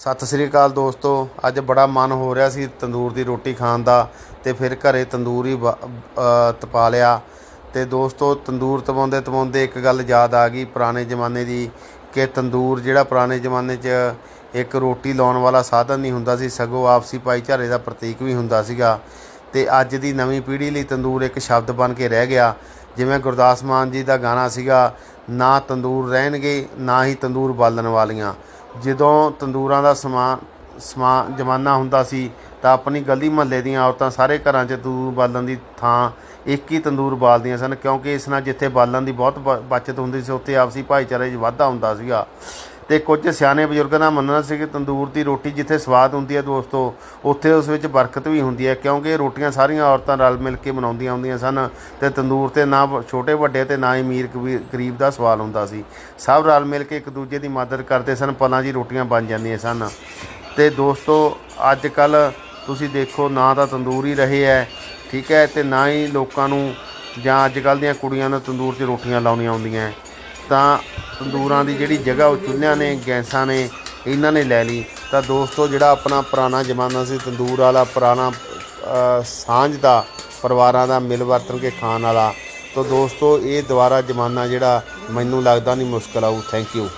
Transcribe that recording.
ਸਤਿ ਸ੍ਰੀ ਅਕਾਲ ਦੋਸਤੋ। ਅੱਜ ਬੜਾ ਮਨ ਹੋ ਰਿਹਾ ਸੀ ਤੰਦੂਰ ਦੀ ਰੋਟੀ ਖਾਣ ਦਾ ਤੇ ਫਿਰ ਘਰੇ ਤੰਦੂਰ ਹੀ ਬ- ਤਪਾ ਲਿਆ। ਤੇ ਦੋਸਤੋ, ਤੰਦੂਰ ਤਪਾਉਂਦੇ ਤਪਾਉਂਦੇ ਇੱਕ ਗੱਲ ਯਾਦ ਆ ਗਈ ਪੁਰਾਣੇ ਜ਼ਮਾਨੇ ਦੀ ਕਿ ਤੰਦੂਰ ਜਿਹੜਾ ਪੁਰਾਣੇ ਜ਼ਮਾਨੇ 'ਚ ਇੱਕ ਰੋਟੀ ਲਾਉਣ ਵਾਲਾ ਸਾਧਨ ਨਹੀਂ ਹੁੰਦਾ ਸੀ, ਸਗੋਂ ਆਪਸੀ ਭਾਈਚਾਰੇ ਦਾ ਪ੍ਰਤੀਕ ਵੀ ਹੁੰਦਾ ਸੀਗਾ। ਤੇ ਅੱਜ ਦੀ ਨਵੀਂ ਪੀੜ੍ਹੀ ਲਈ ਤੰਦੂਰ ਇੱਕ ਸ਼ਬਦ ਬਣ ਕੇ ਰਹਿ ਗਿਆ। ਜਿਵੇਂ ਗੁਰਦਾਸ ਮਾਨ ਜੀ ਦਾ ਗਾਣਾ ਸੀਗਾ, ਨਾ ਤੰਦੂਰ ਰਹਿਣਗੇ, ਨਾ ਹੀ ਤੰਦੂਰ ਬਾਲਣ ਵਾਲੀਆਂ। ਜਦੋਂ ਤੰਦੂਰਾਂ ਦਾ ਸਮਾਂ ਸਮਾਂ, ਜ਼ਮਾਨਾ ਹੁੰਦਾ ਸੀ, ਤਾਂ ਆਪਣੀ ਗਲੀ ਮਹੱਲੇ ਦੀਆਂ ਔਰਤਾਂ ਸਾਰੇ ਘਰਾਂ 'ਚ ਤੰਦੂਰ ਬਾਲਣ ਦੀ ਥਾਂ ਇੱਕ ਹੀ ਤੰਦੂਰ ਬਾਲਦੀਆਂ ਸਨ, ਕਿਉਂਕਿ ਇਸ ਨਾਲ ਜਿੱਥੇ ਬਾਲਣ ਦੀ ਬਹੁਤ ਬ- ਬਚਤ ਹੁੰਦੀ ਸੀ, ਉੱਥੇ ਆਪਸੀ ਭਾਈਚਾਰੇ 'ਚ ਵਾਧਾ ਹੁੰਦਾ ਸੀਗਾ। ਤੇ ਕੁਝ ਸਿਆਣੇ ਬਜ਼ੁਰਗਾਂ ਦਾ ਮੰਨਣਾ ਸੀ ਕਿ ਤੰਦੂਰ ਦੀ ਰੋਟੀ ਜਿੱਥੇ ਸਵਾਦ ਹੁੰਦੀ ਹੈ ਦੋਸਤੋ, ਉੱਥੇ ਉਸ ਵਿੱਚ ਬਰਕਤ ਵੀ ਹੁੰਦੀ ਹੈ, ਕਿਉਂਕਿ ਰੋਟੀਆਂ ਸਾਰੀਆਂ ਔਰਤਾਂ ਰਲ ਮਿਲ ਕੇ ਬਣਾਉਂਦੀਆਂ ਹੁੰਦੀਆਂ ਸਨ ਤੇ ਤੰਦੂਰ ਤੇ ਨਾ ਛੋਟੇ ਵੱਡੇ ਤੇ ਨਾ ਹੀ ਅਮੀਰ ਕਬੀ- ਗਰੀਬ ਦਾ ਸਵਾਲ ਹੁੰਦਾ ਸੀ। ਸਭ ਰਲ ਮਿਲ ਕੇ ਇੱਕ ਦੂਜੇ ਦੀ ਮਦਦ ਕਰਦੇ ਸਨ ਪਲਾਂ ਜੀ ਰੋਟੀਆਂ ਬਣ ਜਾਂਦੀਆਂ ਸਨ। ਤੇ ਦੋਸਤੋ ਅੱਜ ਕੱਲ ਤੁਸੀਂ ਦੇਖੋ ਨਾ ਤਾਂ ਤੰਦੂਰ ਹੀ ਰਹੇ ਹੈ, ਠੀਕ ਹੈ, ਤੇ ਨਾ ਹੀ ਲੋਕਾਂ ਨੂੰ ਜਾਂ ਅੱਜ ਕੱਲ ਦੀਆਂ ਕੁੜੀਆਂ ਨੂੰ ਤੰਦੂਰ 'ਚ ਰੋਟੀਆਂ ਲਾਉਣੀਆਂ ਆਉਂਦੀਆਂ ਤਾਂ ਤੰਦੂਰਾਂ ਦੀ ਜਿਹੜੀ ਜਗ੍ਹਾ ਉਹ ਚੁੱਲ੍ਹਿਆਂ ਨੇ, ਗੈਸਾਂ ਨੇ, ਇਹਨਾਂ ਨੇ ਲੈ ਲਈ। ਤਾਂ ਦੋਸਤੋ, ਜਿਹੜਾ ਆਪਣਾ ਪੁਰਾਣਾ ਜ਼ਮਾਨਾ ਸੀ, ਤੰਦੂਰ ਵਾਲਾ ਪੁਰਾਣਾ ਸਾਂਝ ਦਾ, ਪਰਿਵਾਰਾਂ ਦਾ ਮਿਲ ਵਰਤਨ ਕੇ ਖਾਣ ਵਾਲਾ। ਤਾਂ ਦੋਸਤੋ, ਇਹ ਦੁਬਾਰਾ ਜ਼ਮਾਨਾ ਜਿਹੜਾ ਮੈਨੂੰ ਲੱਗਦਾ ਨਹੀਂ ਮੁਸ਼ਕਲ ਆਊ। Thank you